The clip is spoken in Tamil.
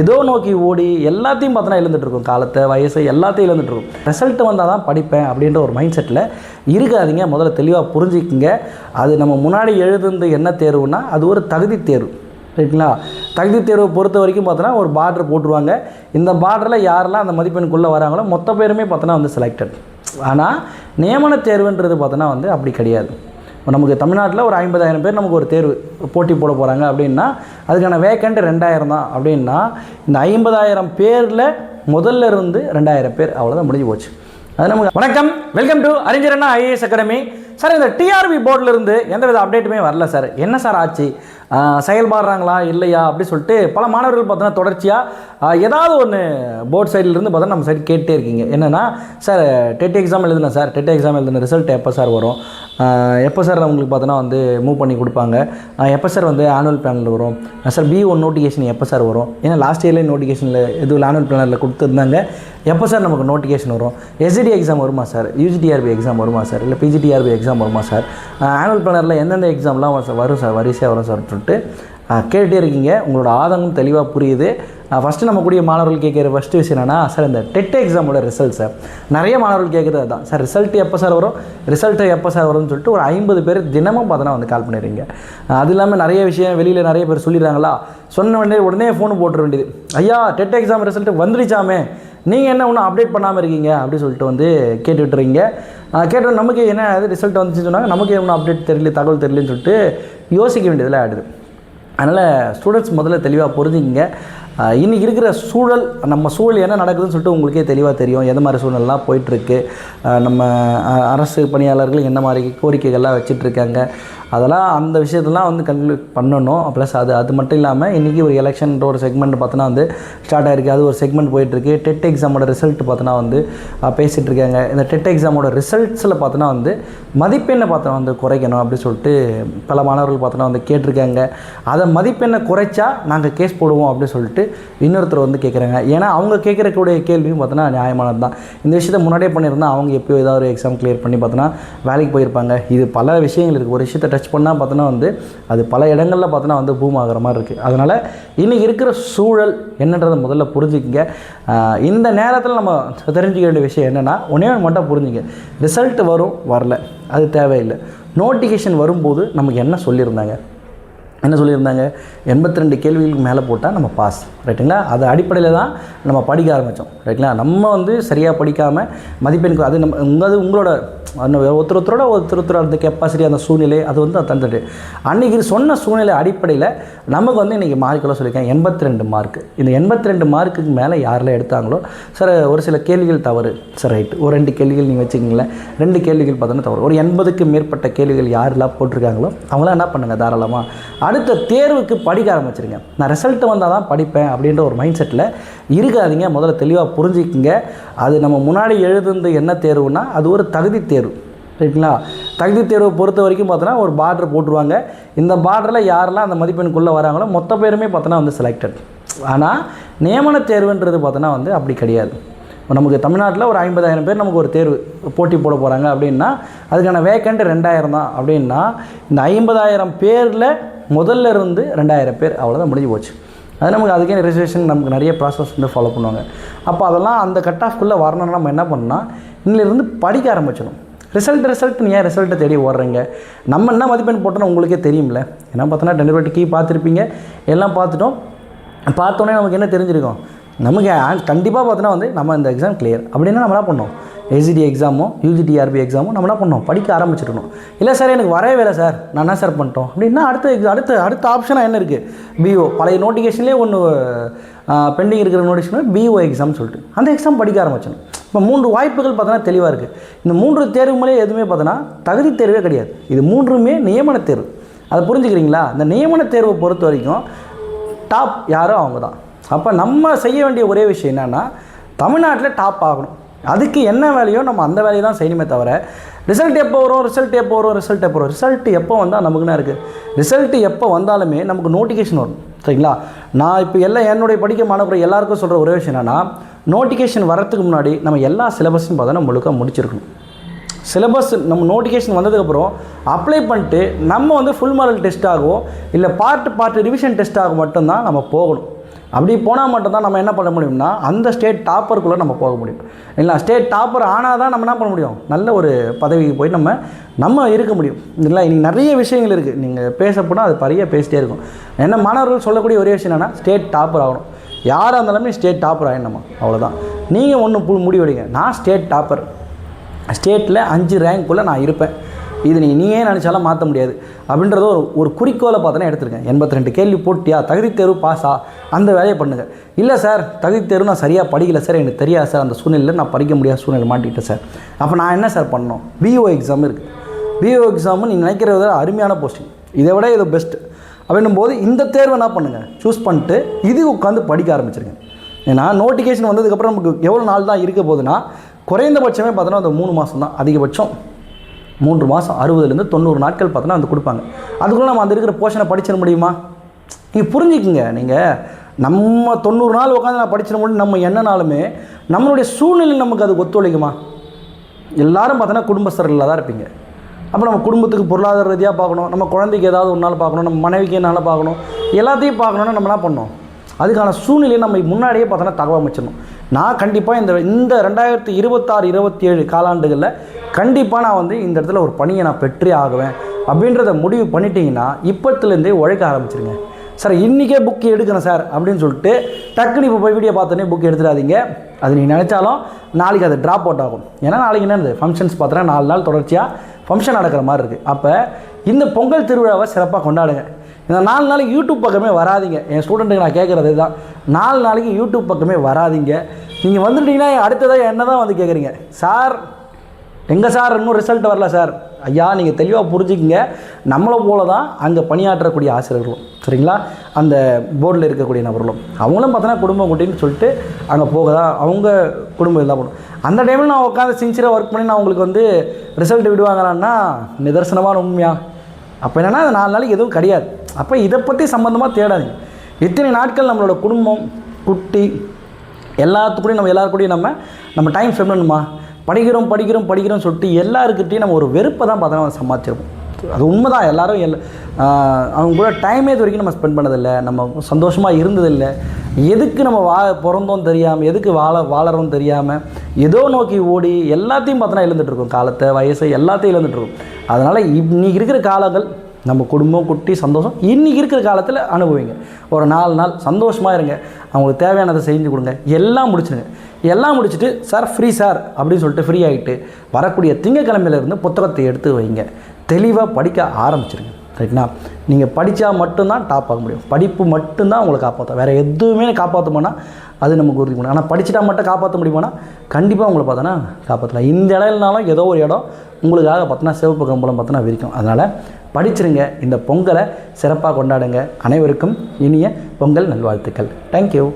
ஏதோ நோக்கி ஓடி எல்லாத்தையும் பார்த்தோன்னா இழந்துட்டு இருக்கும் காலத்தை வயசை எல்லாத்தையும் இழந்துட்டு இருக்கும் ரிசல்ட் வந்தால் தான் படிப்பேன் அப்படின்ற ஒரு மைண்ட் செட்டில் இருக்காதிங்க. முதல்ல தெளிவாக புரிஞ்சிக்கங்க. அது நம்ம முன்னாடி எழுதுனது என்ன தேர்வுனா அது ஒரு தகுதி தேர்வு. ரைட்டுங்களா தகுதி தேர்வை பொறுத்த வரைக்கும் பார்த்தோன்னா ஒரு பார்டர் போட்டுருவாங்க. இந்த பார்டரில் யாரெல்லாம் அந்த மதிப்பெண்ணுக்குள்ளே வராங்களோ மொத்த பேருமே பார்த்தோன்னா வந்து செலக்டட் ஆனால் நியமன தேர்வுன்றது பார்த்தோன்னா வந்து அப்படி கிடையாது. இப்போ நமக்கு தமிழ்நாட்டில் ஒரு ஐம்பதாயிரம் பேர் நமக்கு ஒரு தேர்வு போட்டி போட போகிறாங்க அப்படின்னா அதுக்கான வேக்கண்ட் ரெண்டாயிரம் தான். அப்படின்னா இந்த ஐம்பதாயிரம் பேரில் முதல்ல இருந்து ரெண்டாயிரம் பேர் அவ்வளோதான் முடிஞ்சு போச்சு. அது நமக்கு வணக்கம். Welcome to Arignar Anna IAS academy. Sir இந்த டிஆர்பி போர்டிலிருந்து எந்தவித அப்டேட்டுமே வரல சார். என்ன சார் ஆச்சு? செயல்பாடுறாங்களா இல்லையா அப்படின்னு சொல்லிட்டு பல மாணவர்கள் பார்த்தோன்னா தொடர்ச்சியாக ஏதாவது ஒன்று போர்ட் சைட்லேருந்து பார்த்தா நம்ம சைடு கேட்டே இருக்கீங்க. என்னென்னா சார் டெட் எக்ஸாம் எழுதுனேன் சார் டெட் எக்ஸாம் எழுதின ரிசல்ட் எப்போ சார் வரும்? எப்போ சார் உங்களுக்கு பார்த்தோன்னா வந்து மூவ் பண்ணி கொடுப்பாங்க? எப்போ சார் வந்து ஆனுவல் பிளானில் வரும்? சார் பி ஒன் நோட்டிஃபிகேஷன் எப்போ சார் வரும்? ஏன்னா லாஸ்ட் இயர்லேயே நோட்டிஃபிகேஷனில் எதுவும் ஆனுவல் பிளானில் கொடுத்துருந்தாங்க. எப்போ சார் நமக்கு நோட்டிஃபிகேஷன் வரும்? எஸ்டிடி எக்ஸாம் வருமா சார்? யூஜிடிஆர்பி எக்ஸாம் வருமா சார்? இல்லை பிஜிடிஆர்பி எக்ஸாம் வருமா சார்? ஆனுவல் பிளானரில் எந்தெந்த எக்ஸாம்லாம் வரும் சார்? வரிசையாக வரும் சார் சொல்லிட்டு கேட்டுகிட்டே இருக்கீங்க. உங்களோட ஆதங்கம் தெளிவாக புரியுது. ஃபஸ்ட்டு நம்ம கூடிய மாணவர்கள் கேட்குற ஃபஸ்ட்டு விஷயம் என்னென்னா சார் இந்த டெட் எக்ஸாமோட ரிசல்ட் சார். நிறைய மாணவர்கள் கேட்குறது அதுதான். சார் ரிசல்ட் எப்போ சார் வரும்? ரிசல்ட்டு எப்போ சார் வரும்னு சொல்லிட்டு ஒரு ஐம்பது பேர் தினமும் பார்த்தோன்னா வந்து கால் பண்ணிடுறீங்க. அது இல்லாமல் நிறைய விஷயம் வெளியில் நிறைய பேர் சொல்லிடுறாங்களா? சொன்ன உடனே உடனே ஃபோன் போட்டுற வேண்டியது. ஐயா டெட் எக்ஸாம் ரிசல்ட்டு வந்துருச்சாமே நீங்கள் என்ன ஒன்றும் அப்டேட் பண்ணாமல் இருக்கீங்க? அப்படின்னு சொல்லிட்டு வந்து கேட்டுட்றீங்க கேட்டு நமக்கு என்ன அது ரிசல்ட் வந்துச்சுன்னு சொன்னாங்க. நமக்கு ஒன்றும் அப்டேட் தெரியல தகவல் தெரியலன்னு சொல்லிட்டு யோசிக்க வேண்டியதில் ஆகிடுது அதனால் ஸ்டூடெண்ட்ஸ் முதல்ல தெளிவாக புரிஞ்சுக்கிங்க. இன்றைக்கி இருக்கிற சூழல் நம்ம சூழல் என்ன நடக்குதுன்னு சொல்லிட்டு உங்களுக்கே தெளிவாக தெரியும். எந்த மாதிரி சூழல்லாம் போயிட்டுருக்கு நம்ம அரசு பணியாளர்கள் என்ன மாதிரி கோரிக்கைகள்லாம் வச்சிட்ருக்காங்க அதெல்லாம் அந்த விஷயத்தெல்லாம் வந்து கன்க்ளூட் பண்ணணும். ப்ளஸ் அது அது மட்டும் இல்லாமல் இன்றைக்கி ஒரு எலெக்ஷன்ற ஒரு செக்மெண்ட் பார்த்தோன்னா வந்து ஸ்டார்ட் ஆகிருக்கு அது ஒரு செக்மெண்ட் போயிட்டுருக்கு. டெட் எக்ஸாமோட ரிசல்ட் பார்த்தோன்னா வந்து பேசிகிட்டு இருக்காங்க. இந்த டெட் எக்ஸாமோட ரிசல்ட்ஸில் பார்த்தோன்னா வந்து மதிப்பெண்ணை பார்த்தோன்னா வந்து குறைக்கணும் அப்படின்னு சொல்லிட்டு பல மாணவர்கள் பார்த்தோன்னா வந்து கேட்டிருக்காங்க. அதை மதிப்பெண்ணை குறைச்சா நாங்கள் கேஸ் போடுவோம் அப்படின்னு சொல்லிட்டு இன்னொருத்தர் வந்து கேட்குறாங்க ஏன்னா அவங்க கேட்குறக்கூடிய கேள்வியும் பார்த்தோன்னா நியாயமானது தான். இந்த விஷயத்தை முன்னாடியே பண்ணியிருந்தா அவங்க எப்போயோ ஏதாவது ஒரு எக்ஸாம் கிளியர் பண்ணி பார்த்தோன்னா வேலைக்கு போயிருப்பாங்க. இது பல விஷயங்கள் இருக்குது ஒரு விஷயத்தை டச் பண்ணால் பார்த்தோன்னா வந்து அது பல இடங்களில் பார்த்தோன்னா வந்து பூம் ஆகிற மாதிரி இருக்குது அதனால் இன்றைக்கி இருக்கிற சூழல் என்னன்றதை முதல்ல புரிஞ்சுக்கிங்க. இந்த நேரத்தில் நம்ம தெரிஞ்சுக்க வேண்டிய விஷயம் என்னென்னா ஒன்றே மட்டும் புரிஞ்சுங்க. ரிசல்ட் வரும் வரல. அது தேவையில்லை. நோட்டிஃபிகேஷன் வரும்போது நமக்கு என்ன சொல்லியிருந்தாங்க? என்ன சொல்லியிருந்தாங்க? எண்பத்தி ரெண்டு கேள்விகளுக்கு மேலே போட்டால் நம்ம பாஸ் ரைட்டுங்களா அது அடிப்படையில் தான் நம்ம படிக்க ஆரம்பித்தோம் ரைட்டுங்களா நம்ம வந்து சரியாக படிக்காமல் மதிப்பெண் அது நம்ம உங்கள் உங்களோட அந்த ஒருத்தர் ஒருத்தரோட ஒருத்தர் ஒருத்தர் அந்த கெப்பாசிட்டி அந்த சூழ்நிலை அது வந்து அது தந்துட்டு. அன்றைக்கி சொன்ன சூழ்நிலை அடிப்படையில் நமக்கு வந்து இன்றைக்கி மார்க்கெல்லாம் சொல்லியிருக்கேன் எண்பத்தி ரெண்டு மார்க் இந்த எண்பத்தி ரெண்டு மார்க்குக்கு மேலே யாரெல்லாம் எடுத்தாங்களோ சார் ஒரு சில கேள்விகள் தவறு. சார் ரைட் ஒரு ரெண்டு கேள்விகள் நீங்கள் வச்சுக்கிங்களேன். ரெண்டு கேள்விகள் பார்த்தோன்னா தவறு. ஒரு எண்பதுக்கு மேற்பட்ட கேள்விகள் யாரெல்லாம் போட்டிருக்காங்களோ அவங்களாம் என்ன பண்ணுங்கள் தாராளமாக அடுத்த தேர்வுக்கு படிக்க ஆரம்பிச்சிருங்க. நான் ரிசல்ட்டு வந்தால் தான் படிப்பேன் அப்படின்ற ஒரு மைண்ட் செட்டில் இருக்காதீங்க. முதல்ல தெளிவாக புரிஞ்சுக்கிங்க. அது நம்ம முன்னாடி எழுதுனது என்ன தேர்வுனா அது ஒரு தகுதி தேர்வு. ரைட்டுங்களா தகுதி தேர்வை பொறுத்த வரைக்கும் பார்த்தோன்னா ஒரு பார்டர் போட்டுருவாங்க. இந்த பார்டரில் யாரெல்லாம் அந்த மதிப்பெண்குள்ளே வராங்களோ மொத்த பேருமே பார்த்தோன்னா வந்து செலக்டட் ஆனால் நியமன தேர்வுன்றது பார்த்தோன்னா வந்து அப்படி கிடையாது. இப்போ நமக்கு தமிழ்நாட்டில் ஒரு ஐம்பதாயிரம் பேர் நமக்கு ஒரு தேர்வு போட்டி போட போகிறாங்க அப்படின்னா அதுக்கான வேக்கண்ட் ரெண்டாயிரம் தான். அப்படின்னா இந்த ஐம்பதாயிரம் பேரில் முதல்ல இருந்து ரெண்டாயிரம் பேர் அவ்வளோதான் முடிஞ்சு போச்சு. அது நமக்கு அதுக்கே ரிசர்வேஷன் நமக்கு நிறைய ப்ராசஸ் வந்து ஃபாலோ பண்ணுவாங்க. அப்போ அதெல்லாம் அந்த கட் ஆஃப்குள்ளே வரணும்னா நம்ம என்ன பண்ணால் இங்கிலிருந்து படிக்க ஆரம்பிச்சிடும் ரிசல்ட் ரிசல்ட் நீ ஏன் ரிசல்ட்டை தேடி ஓடுறீங்க? நம்ம என்ன மதிப்பெண் போட்டோன்னு உங்களுக்கே தெரியும்ல. ஏன்னா பார்த்தோன்னா டெலிவரி கீ பார்த்துருப்பீங்க. எல்லாம் பார்த்துட்டோம். பார்த்தோன்னே நமக்கு என்ன தெரிஞ்சிருக்கும்? நமக்கு கண்டிப்பாக பார்த்தோன்னா வந்து நம்ம இந்த எக்ஸாம் கிளியர் அப்படின்னா நம்ம என்ன பண்ணோம் எஸ்ஜிடி எக்ஸாமோ யூஜிடிஆர்பி எக்ஸாமோ நம்ம என்ன பண்ணோம் படிக்க ஆரம்பிச்சிடணும். இல்லை சார் எனக்கு வரவே இல்லை சார் நான் என்ன சார் பண்ணிட்டோம்? அப்படின்னா அடுத்த எக்ஸாம் அடுத்த அடுத்த ஆப்ஷனாக என்ன இருக்குது பிஓ பழைய நோட்டிஃபிகேஷன்லேயே ஒன்று பெண்டிங் இருக்கிற நோட்டிஃபிகேஷன் பிஓ எக்ஸாம் சொல்லிட்டு. அந்த எக்ஸாம் படிக்க ஆரம்பிச்சிடணும். இப்போ மூன்று வாய்ப்புகள் பார்த்தோன்னா தெளிவாக இருக்குது இந்த மூன்று தேர்வுகளே எதுவுமே பார்த்தோன்னா தகுதி தேர்வே கிடையாது. இது மூன்றுமே நியமன தேர்வு. அதை புரிஞ்சுக்கிறீங்களா? இந்த நியமன தேர்வை பொறுத்த வரைக்கும் டாப் யாரோ அவங்க தான் அப்போ நம்ம செய்ய வேண்டிய ஒரே விஷயம் என்னென்னா தமிழ்நாட்டில் டாப் ஆகணும். அதுக்கு என்ன வேலையோ நம்ம அந்த வேலையை தான் செய்யணுமே தவிர ரிசல்ட் எப்போ வரும் ரிசல்ட் எப்போ வரும் ரிசல்ட் எப்போ வரும்? ரிசல்ட் எப்போ வந்தால் நமக்குன்னா இருக்குது ரிசல்ட் எப்போ வந்தாலுமே நமக்கு நோட்டிஃபிகேஷன் வரும். சரிங்களா? நான் இப்போ எல்லாம் என்னுடைய படிக்க மாணவர்கள் எல்லாருக்கும் சொல்கிற ஒரே விஷயம் என்னென்னா நோட்டிஃபிகேஷன் வரத்துக்கு முன்னாடி நம்ம எல்லா சிலபஸையும் பார்த்தோன்னா முழுக்க முடிச்சிருக்கணும். சிலபஸ் நம்ம நோட்டிஃபிகேஷன் வந்ததுக்கப்புறம் அப்ளை பண்ணிட்டு நம்ம வந்து ஃபுல் மாடல் டெஸ்ட் ஆகும் இல்லை பார்ட் பார்ட் ரிவிஷன் டெஸ்ட் ஆகும் மட்டும்தான் நம்ம போகணும். அப்படி போனால் மட்டும்தான் நம்ம என்ன பண்ண முடியும்னா அந்த ஸ்டேட் டாப்பருக்குள்ளே நம்ம போக முடியும். இல்லை ஸ்டேட் டாப்பர் ஆனால் தான் நம்ம என்ன பண்ண முடியும்? நல்ல ஒரு பதவிக்கு போய் நம்ம நம்ம இருக்க முடியும். இல்லை இன்னைக்கு நிறைய விஷயங்கள் இருக்குது நீங்கள் பேச போனால் அது பழைய பேசிட்டே இருக்கும். என்ன மாணவர்கள் சொல்லக்கூடிய ஒரே விஷயம் என்னென்னா ஸ்டேட் டாப்பர் ஆகணும். யாராக இருந்தாலுமே ஸ்டேட் டாப்பர் ஆகிடணுமா அவ்வளோதான் நீங்கள் ஒன்று முடிவெடுங்க. நான் ஸ்டேட் டாப்பர் ஸ்டேட்டில் அஞ்சு ரேங்க்குள்ளே நான் இருப்பேன். இது நீ நீயே நினச்சாலும் மாற்ற முடியாது. அப்படின்றத ஒரு ஒரு குறிக்கோளை பார்த்தோன்னா எடுத்திருக்கேன். எண்பத்தி ரெண்டு கேள்வி போட்டியா? தகுதி தேர்வு பாஸா? அந்த வேலையை பண்ணுங்கள் இல்லை சார் தகுதி தேர்வு நான் சரியாக படிக்கல சார். எனக்கு தெரியாது சார். அந்த சூழ்நிலையில் நான் படிக்க முடியாத சூழ்நிலை மாட்டிக்கிட்டேன் சார். அப்போ நான் என்ன சார் பண்ணணும்? பிஓ எக்ஸாம் இருக்குது பிஓ எக்ஸாமு நீங்கள் நினைக்கிறத விட அருமையான போஸ்டிங் இதை விட இது பெஸ்ட்டு அப்படின்னும் போது இந்த தேர்வை என்ன பண்ணுங்கள் சூஸ் பண்ணிட்டு இது உட்காந்து படிக்க ஆரம்பிச்சிருங்க. ஏன்னா நோட்டிஃபிகேஷன் வந்ததுக்கப்புறம் நமக்கு எவ்வளோ நாள் தான் இருக்க போகுதுன்னா குறைந்தபட்சமே பார்த்தோன்னா அந்த மூணு மாதம் தான் அதிகபட்சம் மூன்று மாதம் அறுபதுலேருந்து தொண்ணூறு நாட்கள் பார்த்தோன்னா வந்து கொடுப்பாங்க. அதுக்குள்ளே நம்ம அந்த இருக்கிற போர்ஷனை படிச்சிட முடியுமா? நீங்கள் புரிஞ்சுக்கிங்க. நீங்கள் நம்ம தொண்ணூறு நாள் உட்காந்து நான் படிச்சிட முடியும் நம்ம என்னனாலுமே நம்மளுடைய சூழ்நிலை நமக்கு அது ஒத்துழைக்குமா? எல்லாரும் பார்த்தோன்னா குடும்பஸ்தரில் தான் இருப்பீங்க. அப்போ நம்ம குடும்பத்துக்கு பொருளாதார ரீதியாக பார்க்கணும் நம்ம குழந்தைக்கு ஏதாவது ஒரு நாள் பார்க்கணும் நம்ம மனைவிக்கு என்னால் பார்க்கணும் எல்லாத்தையும் பார்க்கணுன்னா நம்ம என்ன பண்ணணும்? அதுக்கான சூழ்நிலையை நம்ம முன்னாடியே பார்த்தோன்னா தகவல் அமைச்சிடணும். நான் கண்டிப்பாக இந்த இந்த ரெண்டாயிரத்தி இருபத்தாறு இருபத்தி ஏழு காலாண்டுகளில் கண்டிப்பாக நான் வந்து இந்த இடத்துல ஒரு பணியை நான் பெற்றே ஆகுவேன். அப்படின்றத முடிவு பண்ணிட்டீங்கன்னா இப்போத்துலேருந்தே உழைக்க ஆரம்பிச்சிருங்க. சார் இன்றைக்கே புக் எடுக்கணும் சார் அப்படின்னு சொல்லிட்டு டக்குனு இப்போ போய் வீடியோ பார்த்தோன்னே புக் எடுத்துடாதீங்க. அது நீங்கள் நினச்சாலும் நாளைக்கு அது ட்ராப் அவுட் ஆகும். ஏன்னா நாளைக்கு என்னது ஃபங்க்ஷன்ஸ் பார்த்தோன்னா நாலு நாள் தொடர்ச்சியாக ஃபங்க்ஷன் நடக்கிற மாதிரி இருக்குது அப்போ இந்த பொங்கல் திருவிழாவை சிறப்பாக கொண்டாடுங்க. இந்த நாலு நாளைக்கு யூடியூப் பக்கமே வராதீங்க. என் ஸ்டூடெண்ட்டுக்கு நான் கேட்குறது தான் நாலு நாளைக்கு யூடியூப் பக்கமே வராதீங்க. நீங்கள் வந்துட்டீங்கன்னா அடுத்ததாக என்ன தான் வந்து கேட்குறீங்க சார் எங்கே சார்? இன்னும் ரிசல்ட் வரல சார். ஐயா நீங்கள் தெளிவாக புரிஞ்சுக்கிங்க. நம்மளை போல தான் அங்கே பணியாற்றக்கூடிய ஆசிரியர்களும் சரிங்களா? அந்த போர்டில் இருக்கக்கூடிய நபர்களும். அவங்களும் பார்த்தோன்னா குடும்பம் குட்டின்னு சொல்லிட்டு அங்கே போக தான் அவங்க குடும்பம் இதாக பண்ணும். அந்த டைமில் நான் உட்காந்து சின்சியராக ஒர்க் பண்ணி நான் உங்களுக்கு வந்து ரிசல்ட் விடுவாங்களான்னா நிதர்சனமான உண்மையா? அப்போ என்னென்னா அது நாலு நாளைக்கு எதுவும் கிடையாது. அப்போ இதை பற்றி சம்மந்தமாக தேடாதீங்க. இத்தனை நாட்கள் நம்மளோட குடும்பம் குட்டி எல்லாத்துக்கூடையும் நம்ம எல்லாருக்கூடையும் நம்ம நம்ம டைம் ஸ்பெண்ட் பண்ணணுமா? படிக்கிறோம் படிக்கிறோம் படிக்கிறோம் சொல்லிட்டு எல்லாருக்கிட்டையும் நம்ம ஒரு வெறுப்பை தான் பார்த்தோன்னா சமாளிச்சிருப்போம். அது உண்மை தான் எல்லோரும் எல் அவங்க கூட டைமே இது வரைக்கும் நம்ம ஸ்பெண்ட் பண்ணதில்லை. நம்ம சந்தோஷமாக இருந்ததில்லை. எதுக்கு நம்ம வா பிறந்தோம் தெரியாமல் எதுக்கு வாழ வாழறோம் தெரியாமல் ஏதோ நோக்கி ஓடி எல்லாத்தையும் பார்த்தோன்னா இழந்துட்டுருக்கோம் காலத்தை வயசை எல்லாத்தையும் இழந்துட்டுருக்கோம் அதனால் இன்னைக்கு இருக்கிற காலங்கள் நம்ம குடும்பம் குட்டி சந்தோஷம் இன்றைக்கி இருக்கிற காலத்தில் அனுபவிங்க. ஒரு நாலு நாள் சந்தோஷமாக இருங்க. அவங்களுக்கு தேவையானதை செஞ்சு கொடுங்க. எல்லாம் முடிச்சுடுங்க எல்லாம் முடிச்சுட்டு சார் ஃப்ரீ சார் அப்படின்னு சொல்லிட்டு ஃப்ரீ ஆகிட்டு வரக்கூடிய திங்கக்கிழமையிலேருந்து புத்தகத்தை எடுத்து வைங்க. தெளிவாக படிக்க ஆரம்பிச்சிருங்க. ரைட்னா நீங்கள் படித்தா மட்டும்தான் டாப் ஆக முடியும். படிப்பு மட்டும்தான் உங்களை காப்பாற்றும் வேறு எதுவுமே காப்பாற்றுமானா அது நமக்கு உறுதி பண்ணணும் ஆனால் படிச்சுட்டா மட்டும் காப்பாற்ற முடியுமானா? கண்டிப்பாக உங்களை பார்த்தோன்னா காப்பாற்றலாம் இந்த இடம் இல்லைனாலும் ஏதோ ஒரு இடம் உங்களுக்காக பார்த்தோன்னா சிவப்பு கம்பளம் பார்த்தோன்னா விரிக்கும். அதனால் படிச்சிருங்க. இந்த பொங்கலை சிறப்பாக கொண்டாடுங்க. அனைவருக்கும் இனிய பொங்கல் நல்வாழ்த்துக்கள். தேங்க்யூ